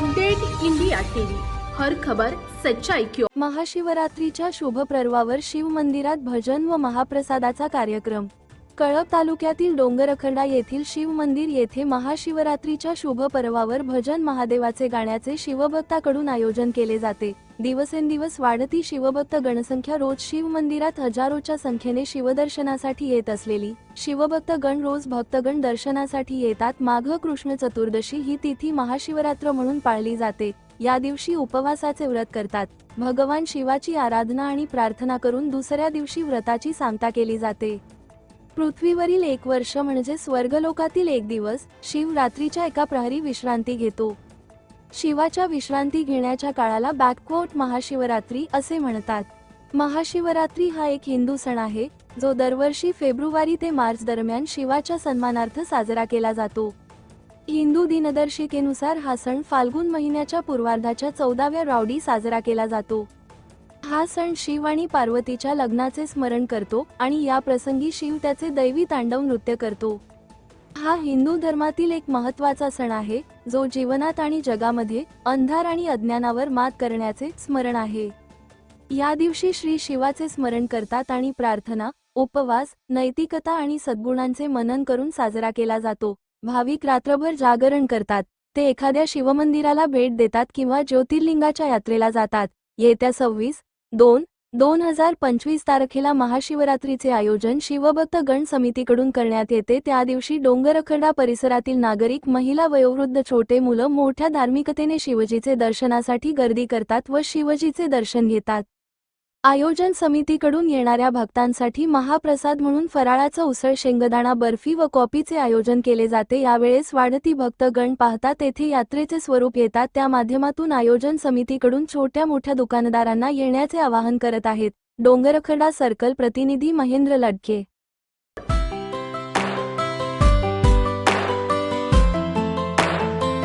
Update India TV. हर खबर सच्चाई क्यों महाशिवरात्रीच्या शुभ पर्वावर शिव मंदिरात भजन व महाप्रसादाचा कार्यक्रम. कळब तालुक्यातील डोंगरखर्डा येथील शिव मंदिर येथे महाशिवरात्रीच्या शुभ पर्वावर भजन महादेवाचे गाण्याचे शिवभक्ताकडून आयोजन केले जाते. दिवसेंदिवस वाढती शिवभक्त गणसंख्या रोज शिव मंदिरात हजारोच्या संख्येने शिवदर्शनासाठी येत असलेली शिवभक्त गण रोज भक्तगण दर्शनासाठी येतात. माघ कृष्ण चतुर्दशी ही तिथी महाशिवरात्र म्हणून पाळली जाते. या दिवशी उपवासाचे व्रत करतात. भगवान शिवाची आराधना आणि प्रार्थना करून दुसऱ्या दिवशी व्रताची सांगता केली जाते. पृथ्वीवरील एक वर्ष म्हणजे स्वर्गलोकातील एक दिवस शिव रात्रीच्या एका प्रहरी विश्रांती घेतो. शिवाच्या विश्रांती घेण्याच्या काळाला बॅकवोट महाशिवरात्री असे म्हणतात. महाशिवरात्री हा एक हिंदू सण आहे जो दरवर्षी फेब्रुवारी ते मार्च दरम्यान शिवाच्या सन्मानार्थ साजरा केला जातो. हिंदू दिनदर्शिकेनुसार हा सण फाल्गुन महिन्याच्या पूर्वार्धाच्या चौदाव्या रावडी साजरा केला जातो. हा सण शिव आणि पार्वतीच्या लग्नाचे स्मरण करतो आणि या प्रसंगी शिव त्याचे दैवी तांडव नृत्य करतो. हा हिंदू धर्मातील एक महत्त्वाचा सण आहे जो जीवनात आणि जगामध्ये अंधार आणि अज्ञानावर मात करण्याचे स्मरण आहे. या दिवशी श्री शिवाचे स्मरण करतात आणि प्रार्थना उपवास नैतिकता आणि सद्गुणांचे मनन करून साजरा केला जातो. भाविक रात्रभर जागरण करतात. ते एखाद्या शिवमंदिराला भेट देतात किंवा ज्योतिर्लिंगाच्या यात्रेला जातात. येत्या सव्वीस दोन दोन हजार पंचवीस तारखेला महाशिवरात्रीचे आयोजन शिवभक्त गण समितीकडून करण्यात येते. त्या दिवशी डोंगरखंडा परिसरातील नागरिक महिला वयोवृद्ध छोटे मुलं मोठ्या धार्मिकतेने शिवजीचे दर्शनासाठी गर्दी करतात व शिवजीचे दर्शन घेतात. आयोजन समितीकडून येणाऱ्या भक्तांसाठी महाप्रसाद म्हणून फराळाचा उसळ शेंगदाणा बर्फी व कॉपीचे आयोजन केले जाते. यावेळेस वाढती भक्तगण पाहता तेथे यात्रेचे स्वरूप येतात. त्या माध्यमातून आयोजन समितीकडून छोट्या मोठ्या दुकानदारांना येण्याचे आवाहन करत आहेत. डोंगरखडा सर्कल प्रतिनिधी महेंद्र लडके